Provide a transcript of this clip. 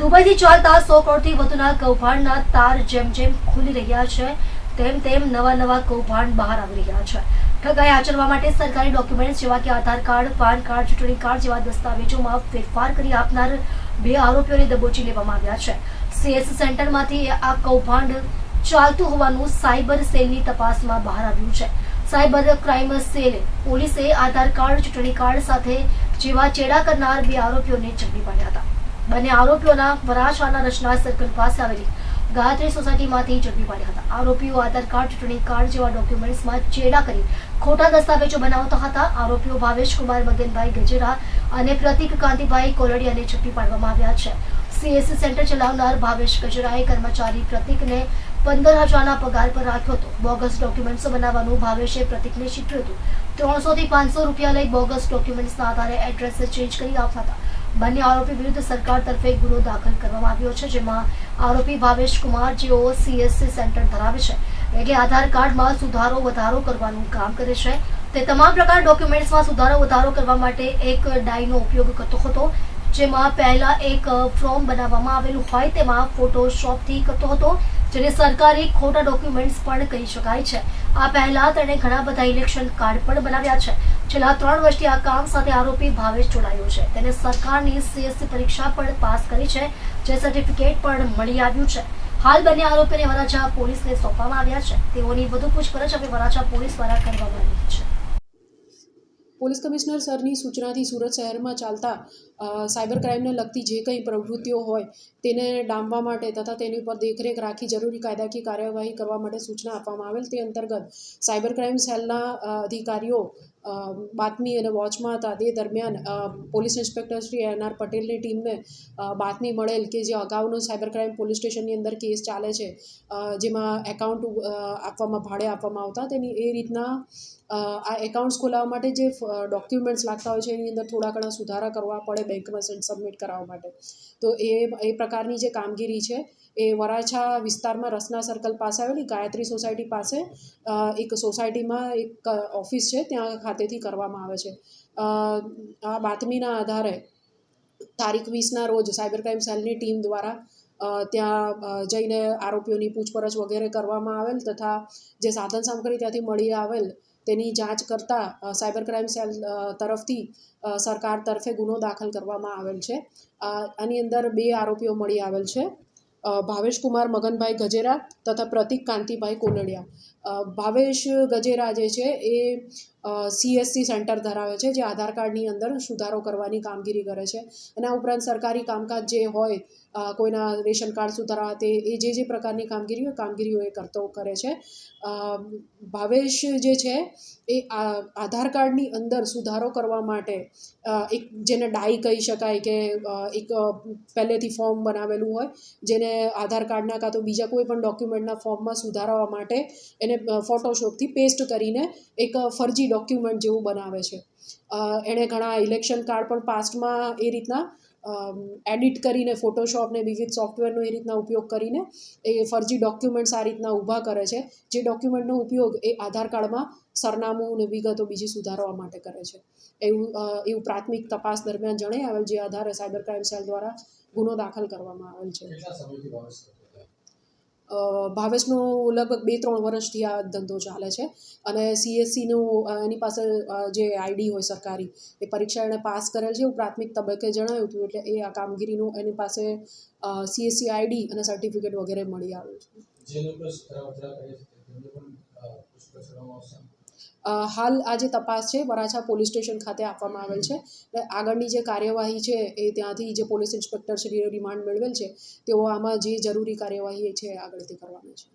દુબઈથી ચાલતા સો કરોડથી વધુના કૌભાંડના તાર જેમ જેમ ખુલી રહ્યા છે, તેમ તેમ નવા નવા કૌભાંડ બહાર આવી રહ્યા છે. ઠગાઈ આચરવા માટે સરકારી ડોક્યુમેન્ટ્સ જેવા કે આધાર કાર્ડ, પાન કાર્ડ, ચૂંટણી કાર્ડ જેવા દસ્તાવેજોમાં ફેરફાર કરી આપનાર બે આરોપીઓને દબોચી લેવામાં આવ્યા છે. સીએસ સેન્ટરમાંથી આ કૌભાંડ ચાલતું હોવાનું સાયબર સેલની તપાસમાં બહાર આવ્યું છે. સાયબર ક્રાઇમ સેલે પોલીસે આધાર કાર્ડ, ચૂંટણી કાર્ડ સાથે જેવા ચેડા કરનાર બે આરોપીઓને ઝડપી પાડ્યા હતા. બંને આરોપીઓના વરાછાના રચના સર્કલ પાસે આવેલી ગાયત્રી સોસાયટીમાંથી ઝડપી પાડ્યા હતા. આરોપીઓ આધાર કાર્ડ, ચૂંટણી કાર્ડ જેવા ડોક્યુમેન્ટ્સમાં ચેડા કરી ખોટા દસ્તાવેજો બનાવતા હતા. આરોપીઓ ભાવેશ કુમાર, મગનભાઈ ગજેરા અને પ્રતિક કાંતિભાઈ કોલડિયાને ઝડપી પાડવામાં આવ્યા છે. સીએસસી સેન્ટર ચલાવનાર ભાવેશ ગજરાએ કર્મચારી પ્રતિકને પંદર હજારના પગાર પર રાખ્યો હતો. બોગસ ડોક્યુમેન્ટ્સ બનાવવાનું ભાવેશે પ્રતિકને શીખ્યું હતું. ત્રણસોથી પાંચસો રૂપિયા લઈ બોગસ ડોક્યુમેન્ટ્સના આધારે એડ્રેસ ચેન્જ કરી આપતા હતા. બંને આરોપી વિરુદ્ધ સરકાર તરફે ગુનો દાખલ કરવામાં આવ્યો છે, જેમાં આરોપી ભાવેશ કુમાર જેઓ સીએસસી સેન્ટર ધરાવે છે. એટલે આધાર કાર્ડમાં સુધારો, વધારો કરવાનું કામ કરે છે. તે તમામ પ્રકાર ડોક્યુમેન્ટ્સમાં સુધારો, વધારો કરવા માટે એક ડાયનો ઉપયોગ કરતો હતો, જેમાં પહેલા એક ફોર્મ બનાવવામાં આવેલું હોય તેમાં ફોટોશોપથી કરતો હતો, જેને સરકારી ખોટા ડોક્યુમેન્ટ્સ પણ કહી શકાય છે. આ પહેલા તેણે ઘણા બધા ઇલેક્શન કાર્ડ પણ બનાવ્યા છે. છેલ્લા ત્રણ વર્ષથી આ કામ સાથે આરોપી ભાવેશ જોડાયો છે. તેને સરકારની સીએસસી પરીક્ષા પણ પાસ કરી છે. જે સર્ટિફિકેટ પણ મળી આવ્યું છે. હાલ બંને આરોપીને વરાછા પોલીસને સોંપવામાં આવ્યા છે. તેઓની વધુ પૂછપરછ હવે વરાછા પોલીસ દ્વારા કરવામાં આવી છે. પોલીસ કમિશનર સરની સૂચનાથી સુરત શહેરમાં ચાલતા સાયબર ક્રાઇમને લગતી જે કંઈ પ્રવૃત્તિઓ હોય તેને ડામવા માટે તથા તેની ઉપર દેખરેખ રાખી જરૂરી કાયદાકીય કાર્યવાહી કરવા માટે સૂચના આપવામાં આવેલ. તે અંતર્ગત સાયબર ક્રાઇમ સેલના અધિકારીઓ બાતમી અને વોચમાં હતા. તે દરમિયાન police inspector Shri N R પટેલની ટીમને બાતમી મળેલ કે જે અગાઉનો સાયબર ક્રાઇમ પોલીસ સ્ટેશનની અંદર કેસ ચાલે છે જેમાં એકાઉન્ટ આપવામાં, ભાડે આપવામાં આવતા, તેની એ રીતના આ એકાઉન્ટ્સ ખોલાવવા માટે જે ડોક્યુમેન્ટ્સ લાગતા હોય છે, એની અંદર થોડા ઘણા સુધારા કરવા પડે બેંકમાં સબમિટ કરાવવા માટે. તો એ એ પ્રકારની જે કામગીરી છે, એ વરાછા વિસ્તારમાં રસના સર્કલ પાસે આવેલી ગાયત્રી સોસાયટી પાસે એક સોસાયટીમાં એક ઓફિસ છે. ત્યાં ખાતેથી કરવામાં આવે છે. આ બાતમીના આધારે તારીખ વીસના રોજ સાયબર ક્રાઇમ સેલની ટીમ દ્વારા ત્યાં જઈને આરોપીઓની પૂછપરછ વગેરે કરવામાં આવેલ તથા જે સાધન સામગ્રી ત્યાંથી મળી આવેલ તેની જાંચ કરતાં સાયબર ક્રાઇમ સેલ તરફથી સરકાર તરફે ગુનો દાખલ કરવામાં આવેલ છે. આની અંદર બે આરોપીઓ મળી આવેલ છે. ભાવેશ કુમાર મગનભાઈ ગજેરા તથા પ્રતિક કાંતિભાઈ કોલડિયા ભાવેશ ગજેરા જે છે એ સીએસસી સેન્ટર ધરાવે છે, જે આધાર કાર્ડની અંદર સુધારો કરવાની કામગીરી કરે છે. એના ઉપરાંત સરકારી કામકાજ જે હોય કોઈના રેશન કાર્ડ સુધારવા તે, એ જે જે પ્રકારની કામગીરી હોય, કામગીરીઓ એ કરતો, કરે છે. ભાવેશ જે છે, એ આધાર કાર્ડની અંદર સુધારો કરવા માટે એક જેને ડાઈ કહી શકાય કે એક પહેલેથી ફોર્મ બનાવેલું હોય, જેને આધાર કાર્ડના કાં તો બીજા કોઈ પણ ડોક્યુમેન્ટના ફોર્મમાં સુધારવા માટે એને ફોટોશોપથી પેસ્ટ કરીને એક ફરજી ડોક્યુમેન્ટ જેવું બનાવે છે. એણે ઘણા ઇલેક્શન કાર્ડ પણ પાસ્ટમાં એ રીતના એડિટ કરીને ફોટોશોપ ને વિવિધ સોફ્ટવેરનો એ રીતના ઉપયોગ કરીને એ ફરજી ડોક્યુમેન્ટ્સ આ રીતના ઊભા કરે છે. જે ડોક્યુમેન્ટનો ઉપયોગ એ આધાર કાર્ડમાં સરનામું અને વિગતો બીજી સુધારવા માટે કરે છે. એવું એવું પ્રાથમિક તપાસ દરમિયાન જણાઈ આવેલ જે આધારે સાયબર ક્રાઇમ સેલ દ્વારા ગુનો દાખલ કરવામાં આવેલ છે કેટલા સમયથી ભાવેશ કરતો હતો? અ, ભાવેશનું લગભગ બે ત્રણ વર્ષથી આ ધંધો ચાલે છે અને સીએસસીનું એની પાસે જે આઈડી હોય સરકારી, એ પરીક્ષા એણે પાસ કરેલ છે. એવું પ્રાથમિક તબક્કે જણાવ્યું હતું એટલે એ આ કામગીરીનું એની પાસે સીએસસી આઈડી અને સર્ટિફિકેટ વગેરે મળી આવ્યું છે. હાલ આ જે તપાસ છે, વરાછા પોલીસ સ્ટેશન ખાતે આપવામાં આવેલ છે. આગળની જે કાર્યવાહી છે, એ ત્યાંથી જે પોલીસ ઇન્સ્પેક્ટર શ્રીએ રિમાન્ડ મેળવેલ છે, તેઓ આમાં જે જરૂરી કાર્યવાહી છે આગળથી કરવાની છે.